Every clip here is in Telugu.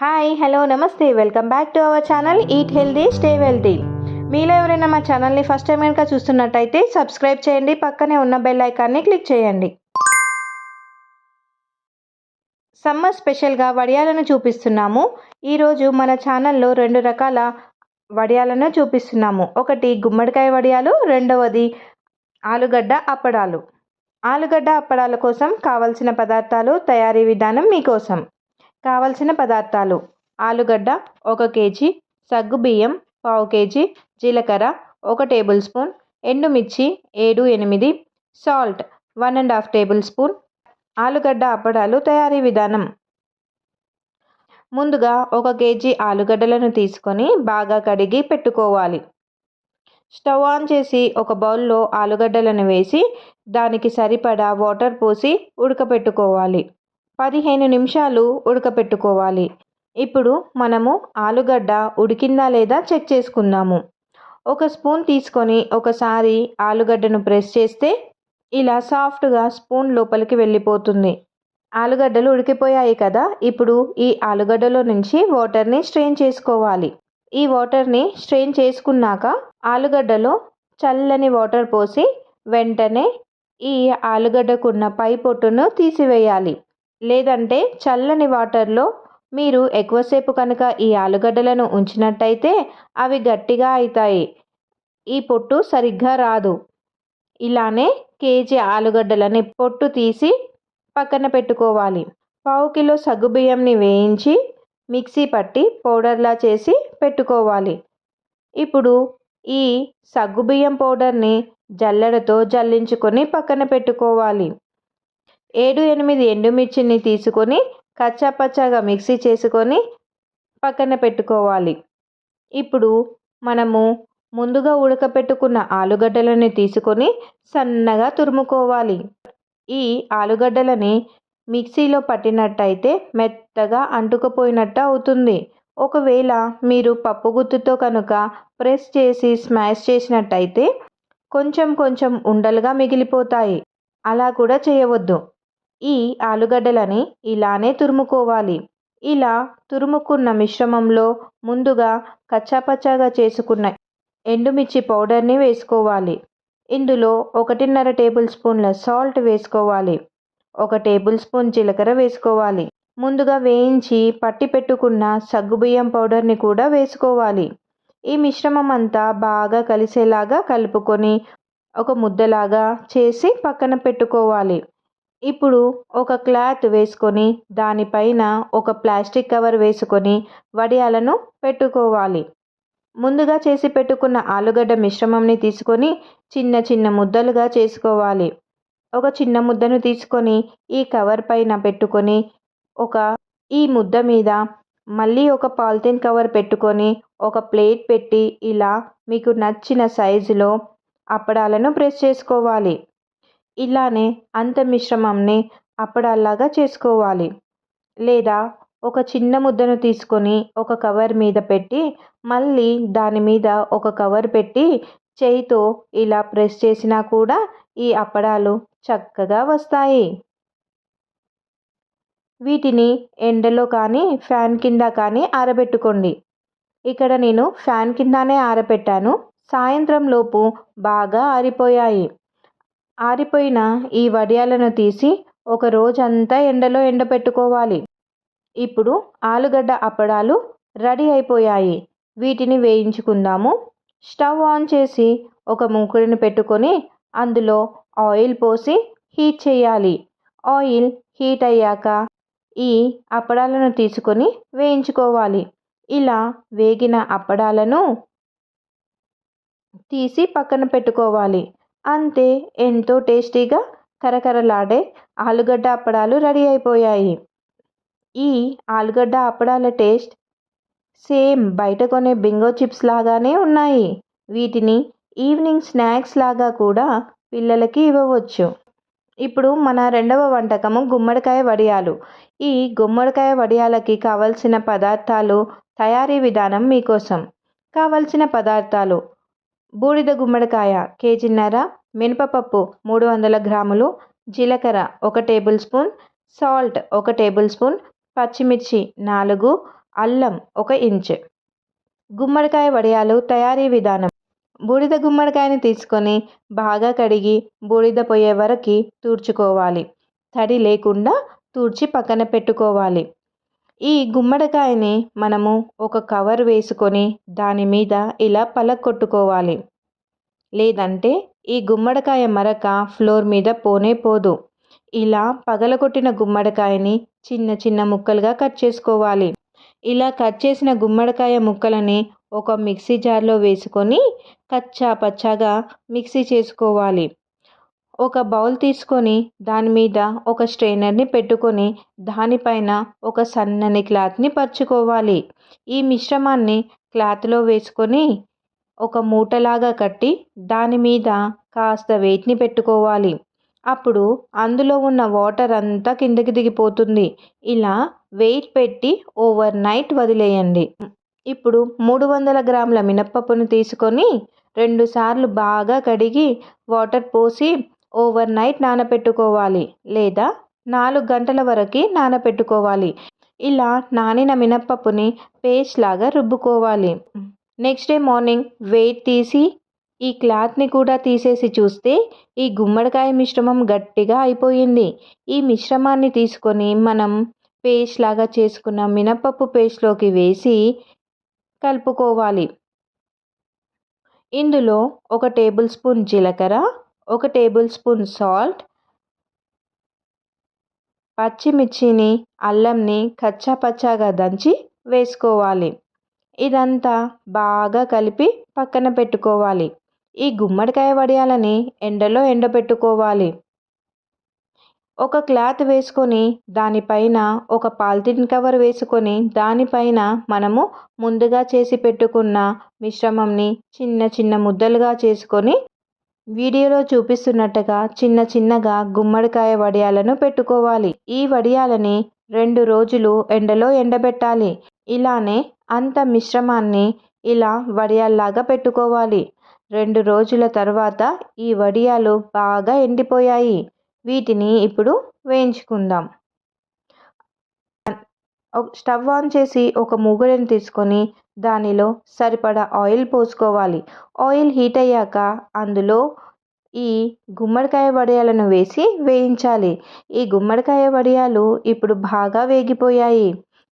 Hi hello namaste. Welcome back to our channel eat healthy stay wealthy మీలో ఎవరైనా మా ఛానల్ని ఫస్ట్ టైం కనుక చూస్తున్నట్టయితే సబ్స్క్రైబ్ చేయండి పక్కనే ఉన్న బెల్ ఐకాన్ని క్లిక్ చేయండి. సమ్మర్ స్పెషల్గా వడియాలను చూపిస్తున్నాము. ఈరోజు మన ఛానల్లో రెండు రకాల వడియాలను చూపిస్తున్నాము. ఒకటి గుమ్మడికాయ వడియాలు రెండవది ఆలుగడ్డ అప్పడాలు. ఆలుగడ్డ అప్పడాల కోసం కావలసిన పదార్థాలు తయారీ విధానం మీకోసం. కావలసిన పదార్థాలు. ఆలుగడ్డ ఒక కేజీ సగ్గు బియ్యం పావు కేజీ జీలకర్ర ఒక టేబుల్ స్పూన్ ఎండుమిర్చి ఏడు ఎనిమిది salt one and half tablespoon. ఆలుగడ్డ అప్పడాలు తయారీ విధానం. ముందుగా ఒక కేజీ ఆలుగడ్డలను తీసుకొని బాగా కడిగి పెట్టుకోవాలి. స్టవ్ ఆన్ చేసి ఒక బౌల్లో ఆలుగడ్డలను వేసి దానికి సరిపడా వాటర్ పోసి ఉడకపెట్టుకోవాలి. పదిహేను నిమిషాలు ఉడకపెట్టుకోవాలి. ఇప్పుడు మనము ఆలుగడ్డ ఉడికిందా లేదా చెక్ చేసుకుందాము. ఒక స్పూన్ తీసుకొని ఒకసారి ఆలుగడ్డను ప్రెస్ చేస్తే ఇలా సాఫ్ట్గా స్పూన్ లోపలికి వెళ్ళిపోతుంది. ఆలుగడ్డలు ఉడికిపోయాయి కదా ఇప్పుడు ఈ ఆలుగడ్డలో నుంచి వాటర్ని స్ట్రెయిన్ చేసుకోవాలి. ఈ వాటర్ని స్ట్రెయిన్ చేసుకున్నాక ఆలుగడ్డలో చల్లని వాటర్ పోసి వెంటనే ఈ ఆలుగడ్డకున్న పై పొట్టును తీసివేయాలి. లేదంటే చల్లని వాటర్లో మీరు ఎక్కువసేపు కనుక ఈ ఆలుగడ్డలను ఉంచినట్టయితే అవి గట్టిగా అవుతాయి ఈ పొట్టు సరిగ్గా రాదు. ఇలానే కేజీ ఆలుగడ్డలని పొట్టు తీసి పక్కన పెట్టుకోవాలి. పావు కిలో సగ్గుబియ్యంని వేయించి మిక్సీ పట్టి పౌడర్లా చేసి పెట్టుకోవాలి. ఇప్పుడు ఈ సగ్గుబియ్యం పౌడర్ని జల్లెడతో జల్లించుకొని పక్కన పెట్టుకోవాలి. ఏడు ఎనిమిది ఎండుమిర్చిని తీసుకొని కచ్చాపచ్చాగా మిక్సీ చేసుకొని పక్కన పెట్టుకోవాలి. ఇప్పుడు మనము ముందుగా ఉడకపెట్టుకున్న ఆలుగడ్డలని తీసుకొని సన్నగా తురుముకోవాలి. ఈ ఆలుగడ్డలని మిక్సీలో పట్టినట్టయితే మెత్తగా అంటుకుపోయినట్టు అవుతుంది. ఒకవేళ మీరు పప్పు గుత్తుతో కనుక ప్రెస్ చేసి స్మాష్ చేసినట్టయితే కొంచెం కొంచెం ఉండలుగా మిగిలిపోతాయి. అలా కూడా చేయవద్దు. ఈ ఆలుగడ్డలని ఇలానే తురుముకోవాలి. ఇలా తురుముకున్న మిశ్రమంలో ముందుగా కచ్చాపచ్చాగా చేసుకున్న ఎండుమిర్చి పౌడర్ని వేసుకోవాలి. ఇందులో ఒకటిన్నర టేబుల్ స్పూన్ల సాల్ట్ వేసుకోవాలి. ఒక టేబుల్ స్పూన్ జీలకర్ర వేసుకోవాలి. ముందుగా వేయించి పట్టి పెట్టుకున్న సగ్గుబియ్యం పౌడర్ని కూడా వేసుకోవాలి. ఈ మిశ్రమం అంతా బాగా కలిసేలాగా కలుపుకొని ఒక ముద్దలాగా చేసి పక్కన పెట్టుకోవాలి. ఇప్పుడు ఒక క్లాత్ వేసుకొని దానిపైన ఒక ప్లాస్టిక్ కవర్ వేసుకొని వడియాలను పెట్టుకోవాలి. ముందుగా చేసి పెట్టుకున్న ఆలుగడ్డ మిశ్రమంని తీసుకొని చిన్న చిన్న ముద్దలుగా చేసుకోవాలి. ఒక చిన్న ముద్దను తీసుకొని ఈ కవర్ పైన పెట్టుకొని ఒక ఈ ముద్ద మీద మళ్ళీ ఒక పాలిథిన్ కవర్ పెట్టుకొని ఒక ప్లేట్ పెట్టి ఇలా మీకు నచ్చిన సైజులో అప్పడాలను ప్రెస్ చేసుకోవాలి. ఇలానే అంత మిశ్రమంని అప్పడాల్లాగా చేసుకోవాలి. లేదా ఒక చిన్న ముద్దను తీసుకొని ఒక కవర్ మీద పెట్టి మళ్ళీ దాని మీద ఒక కవర్ పెట్టి చేయితో ఇలా ప్రెస్ చేసినా కూడా ఈ అప్పడాలు చక్కగా వస్తాయి. వీటిని ఎండలో కానీ ఫ్యాన్ కింద కానీ ఆరబెట్టుకోండి. ఇక్కడ నేను ఫ్యాన్ కిందనే ఆరబెట్టాను. సాయంత్రం లోపు బాగా ఆరిపోయాయి. ఆరిపోయిన ఈ వడియాలను తీసి ఒక రోజంతా ఎండలో ఎండపెట్టుకోవాలి. ఇప్పుడు ఆలుగడ్డ అప్పడాలు రెడీ అయిపోయాయి. వీటిని వేయించుకుందాము. స్టవ్ ఆన్ చేసి ఒక మూకుడిని పెట్టుకొని అందులో ఆయిల్ పోసి హీట్ చేయాలి. ఆయిల్ హీట్ అయ్యాక ఈ అప్పడాలను తీసుకొని వేయించుకోవాలి. ఇలా వేగిన అప్పడాలను తీసి పక్కన పెట్టుకోవాలి. అంతే ఎంతో టేస్టీగా కరకరలాడే ఆలుగడ్డ అప్పడాలు రెడీ అయిపోయాయి. ఈ ఆలుగడ్డ అప్పడాల టేస్ట్ సేమ్ బయట కొనే బింగో చిప్స్ లాగానే ఉన్నాయి. వీటిని ఈవినింగ్ స్నాక్స్ లాగా కూడా పిల్లలకి ఇవ్వవచ్చు. ఇప్పుడు మన రెండవ వంటకము గుమ్మడికాయ వడియాలు. ఈ గుమ్మడికాయ వడియాలకి కావలసిన పదార్థాలు తయారీ విధానం మీకోసం. కావలసిన పదార్థాలు బూడిద గుమ్మడికాయ కేజీన్నర మినపపప్పు మూడు వందల గ్రాములు జీలకర్ర ఒక టేబుల్ స్పూన్ సాల్ట్ ఒక టేబుల్ స్పూన్ పచ్చిమిర్చి నాలుగు అల్లం ఒక ఇంచ్. గుమ్మడికాయ వడియాలు తయారీ విధానం. బూడిద గుమ్మడికాయని తీసుకొని బాగా కడిగి బూడిద పోయే వరకు తూడ్చుకోవాలి తడి లేకుండా తూడ్చి పక్కన పెట్టుకోవాలి. ఈ గుమ్మడికాయని మనము ఒక కవర్ వేసుకొని దాని మీద ఇలా పలకొట్టుకోవాలి లేదంటే ఈ గుమ్మడికాయ మరక ఫ్లోర్ మీద పోనే పోదు. ఇలా పగలగొట్టిన గుమ్మడికాయని చిన్న చిన్న ముక్కలుగా కట్ చేసుకోవాలి. ఇలా కట్ చేసిన గుమ్మడికాయ ముక్కలని ఒక మిక్సీ జార్లో వేసుకొని కచ్చా పచ్చాగా మిక్సీ చేసుకోవాలి. ఒక బౌల్ తీసుకొని దాని మీద ఒక స్ట్రైనర్ని పెట్టుకొని దానిపైన ఒక సన్నని క్లాత్ని పరుచుకోవాలి. ఈ మిశ్రమాన్ని క్లాత్లో వేసుకొని ఒక మూటలాగా కట్టి దాని మీద కాస్త వెయిట్ని పెట్టుకోవాలి. అప్పుడు అందులో ఉన్న వాటర్ అంతా కిందకి దిగిపోతుంది. ఇలా వెయిట్ పెట్టి ఓవర్ నైట్ వదిలేయండి. ఇప్పుడు మూడు వందల గ్రాముల మినప్పప్పును తీసుకొని రెండుసార్లు బాగా కడిగి వాటర్ పోసి ఓవర్ నైట్ నానబెట్టుకోవాలి లేదా నాలుగు గంటల వరకు నానబెట్టుకోవాలి ఇలా నానిన మినప్పప్పుని పేస్ట్ లాగా రుబ్బుకోవాలి. నెక్స్ట్ డే మార్నింగ్ వెయిట్ తీసి ఈ క్లాత్ని కూడా తీసేసి చూస్తే ఈ గుమ్మడికాయ మిశ్రమం గట్టిగా అయిపోయింది. ఈ మిశ్రమాన్ని తీసుకొని మనం పేస్ట్ లాగా చేసుకున్న మినపప్పు పేస్ట్లోకి వేసి కలుపుకోవాలి. ఇందులో ఒక టేబుల్ స్పూన్ జీలకర్ర ఒక టేబుల్ స్పూన్ సాల్ట్ పచ్చిమిర్చిని అల్లంని కచ్చా పచ్చాగా దంచి వేసుకోవాలి. ఇదంతా బాగా కలిపి పక్కన పెట్టుకోవాలి. ఈ గుమ్మడికాయ వడియాలని ఎండలో ఎండబెట్టుకోవాలి. ఒక క్లాత్ వేసుకొని దానిపైన ఒక పాలిథిన్ కవర్ వేసుకొని దానిపైన మనము ముందుగా చేసి పెట్టుకున్న మిశ్రమంని చిన్న చిన్న ముద్దలుగా చేసుకొని వీడియోలో చూపిస్తున్నట్టుగా చిన్న చిన్నగా గుమ్మడికాయ వడియాలను పెట్టుకోవాలి. ఈ వడియాలని రెండు రోజులు ఎండలో ఎండబెట్టాలి. ఇలానే అంత మిశ్రమాన్ని ఇలా వడియాల్లాగా పెట్టుకోవాలి. రెండు రోజుల తర్వాత ఈ వడియాలు బాగా ఎండిపోయాయి. వీటిని ఇప్పుడు వేయించుకుందాం. స్టవ్ ఆన్ చేసి ఒక మూగడని తీసుకొని దానిలో సరిపడా ఆయిల్ పోసుకోవాలి. ఆయిల్ హీట్ అయ్యాక అందులో ఈ గుమ్మడికాయ వడియాలను వేసి వేయించాలి. ఈ గుమ్మడికాయ వడియాలు ఇప్పుడు బాగా వేగిపోయాయి.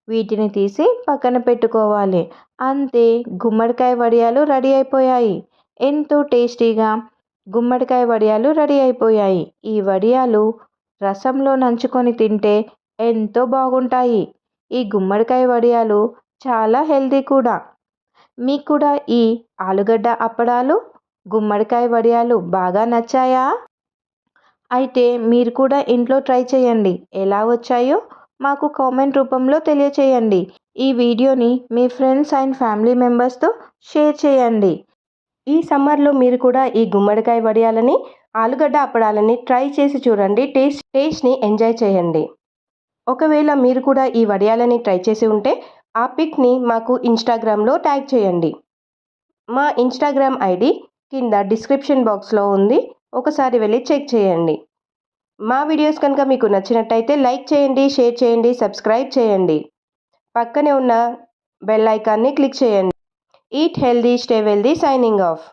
వీటిని తీసి పక్కన పెట్టుకోవాలి. అంతే గుమ్మడికాయ వడియాలు రెడీ అయిపోయాయి. ఎంతో టేస్టీగా గుమ్మడికాయ వడియాలు రెడీ అయిపోయాయి. ఈ వడియాలు రసంలో నంచుకొని తింటే ఎంతో బాగుంటాయి. ఈ గుమ్మడికాయ వడియాలు చాలా హెల్తీ కూడా. మీకు కూడా ఈ ఆలుగడ్డ అప్పడాలు గుమ్మడికాయ వడియాలు బాగా నచ్చాయా? అయితే మీరు కూడా ఇంట్లో ట్రై చేయండి. ఎలా వచ్చాయో మాకు కామెంట్ రూపంలో తెలియచేయండి. ఈ వీడియోని మీ ఫ్రెండ్స్ అండ్ ఫ్యామిలీ మెంబర్స్తో షేర్ చేయండి. ఈ సమ్మర్లో మీరు కూడా ఈ గుమ్మడికాయ వడియాలని ఆలుగడ్డ అప్పడాలని ట్రై చేసి చూడండి. టేస్ట్ టేస్ట్ని ఎంజాయ్ చేయండి. ఒకవేళ మీరు కూడా ఈ వడియాలని ట్రై చేసి ఉంటే ఆ పిక్ని మాకు ఇన్స్టాగ్రామ్లో ట్యాగ్ చేయండి. మా ఇన్స్టాగ్రామ్ ఐడి కింద డిస్క్రిప్షన్ బాక్స్లో ఉంది. ఒకసారి వెళ్ళి చెక్ చేయండి. మా వీడియోస్ కనుక మీకు నచ్చినట్టయితే లైక్ చేయండి షేర్ చేయండి సబ్స్క్రైబ్ చేయండి. పక్కనే ఉన్న బెల్ ఐకాన్ని క్లిక్ చేయండి. Eat healthy stay wealthy signing off.